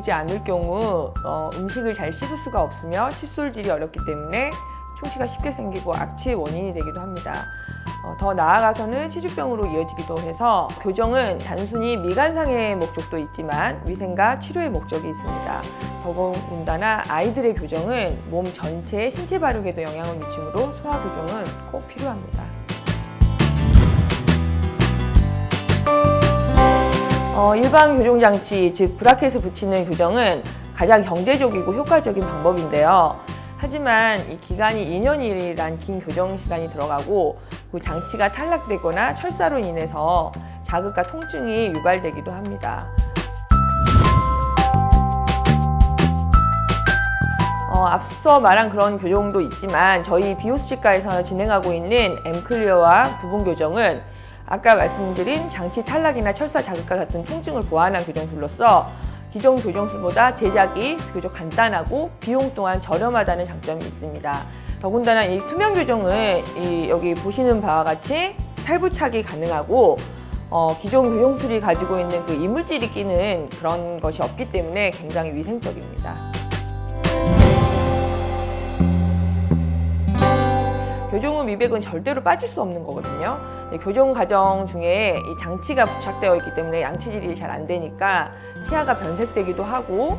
고르지 않을 경우 어, 음식을 잘 씹을 수가 없으며 칫솔질이 어렵기 때문에 충치가 쉽게 생기고 악취의 원인이 되기도 합니다. 어, 더 나아가서는 치주병으로 이어지기도 해서 교정은 단순히 미간상의 목적도 있지만 위생과 치료의 목적이 있습니다. 더군다나 아이들의 교정은 몸 전체의 신체 발육에도 영향을 미치므로 소아 교정은 꼭 필요합니다. 어, 일반 교정 장치, 즉 브라켓을 붙이는 교정은 가장 경제적이고 효과적인 방법인데요. 하지만 이 기간이 2년이란 긴 교정 시간이 들어가고 그 장치가 탈락되거나 철사로 인해서 자극과 통증이 유발되기도 합니다. 어, 앞서 말한 그런 교정도 있지만 저희 비오스치과에서 진행하고 있는 엠클리어와 부분 교정은 아까 말씀드린 장치 탈락이나 철사 자극과 같은 통증을 보완한 교정술로서 기존 교정술보다 제작이 비교적 간단하고 비용 또한 저렴하다는 장점이 있습니다. 더군다나 이 투명 교정은 이 여기 보시는 바와 같이 탈부착이 가능하고 어, 기존 교정술이 가지고 있는 그 이물질이 끼는 그런 것이 없기 때문에 굉장히 위생적입니다. 교정 후 미백은 절대로 빠질 수 없는 거거든요. 네, 교정 과정 중에 이 장치가 부착되어 있기 때문에 양치질이 잘 안 되니까 치아가 변색되기도 하고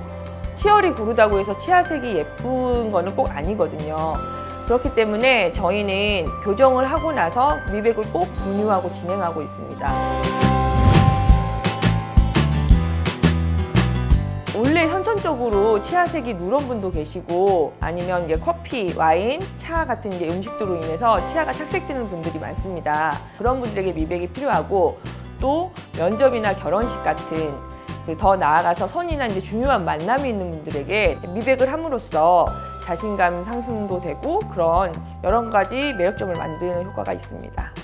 치열이 고르다고 해서 치아색이 예쁜 거는 꼭 아니거든요. 그렇기 때문에 저희는 교정을 하고 나서 미백을 꼭 분유하고 진행하고 있습니다. 원래 선천적으로 치아색이 누런 분도 계시고 아니면 이제 커피, 와인, 차 같은 이제 음식들로 인해서 치아가 착색되는 분들이 많습니다. 그런 분들에게 미백이 필요하고 또 면접이나 결혼식 같은 그더 나아가서 선이나 이제 중요한 만남이 있는 분들에게 미백을 함으로써 자신감 상승도 되고 그런 여러 가지 매력점을 만드는 효과가 있습니다.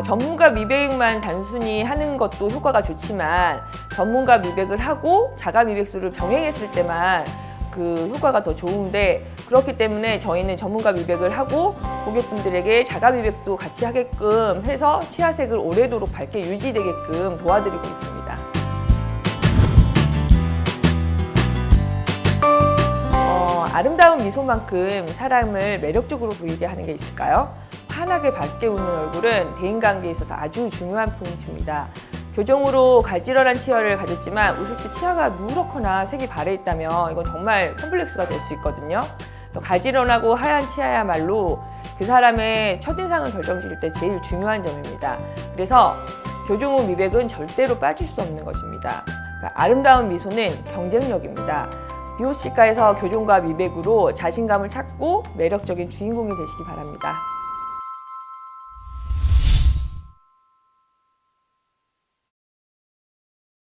어, 전문가 미백만 단순히 하는 것도 효과가 좋지만 전문가 미백을 하고 자가 미백술을 병행했을 때만 그 효과가 더 좋은데 그렇기 때문에 저희는 전문가 미백을 하고 고객분들에게 자가 미백도 같이 하게끔 해서 치아색을 오래도록 밝게 유지되게끔 도와드리고 있습니다. 어, 아름다운 미소만큼 사람을 매력적으로 보이게 하는 게 있을까요? 환하게 밝게 웃는 얼굴은 대인관계에 있어서 아주 중요한 포인트입니다. 교정으로 가지런한 치아를 가졌지만 웃을 때 치아가 누렇거나 색이 바래 있다면 이건 정말 컴플렉스가 될 수 있거든요. 또 가지런하고 하얀 치아야말로 그 사람의 첫인상을 결정지을 때 제일 중요한 점입니다. 그래서 교정 후 미백은 절대로 빠질 수 없는 것입니다. 그러니까 아름다운 미소는 경쟁력입니다. 비오치과에서 교정과 미백으로 자신감을 찾고 매력적인 주인공이 되시기 바랍니다.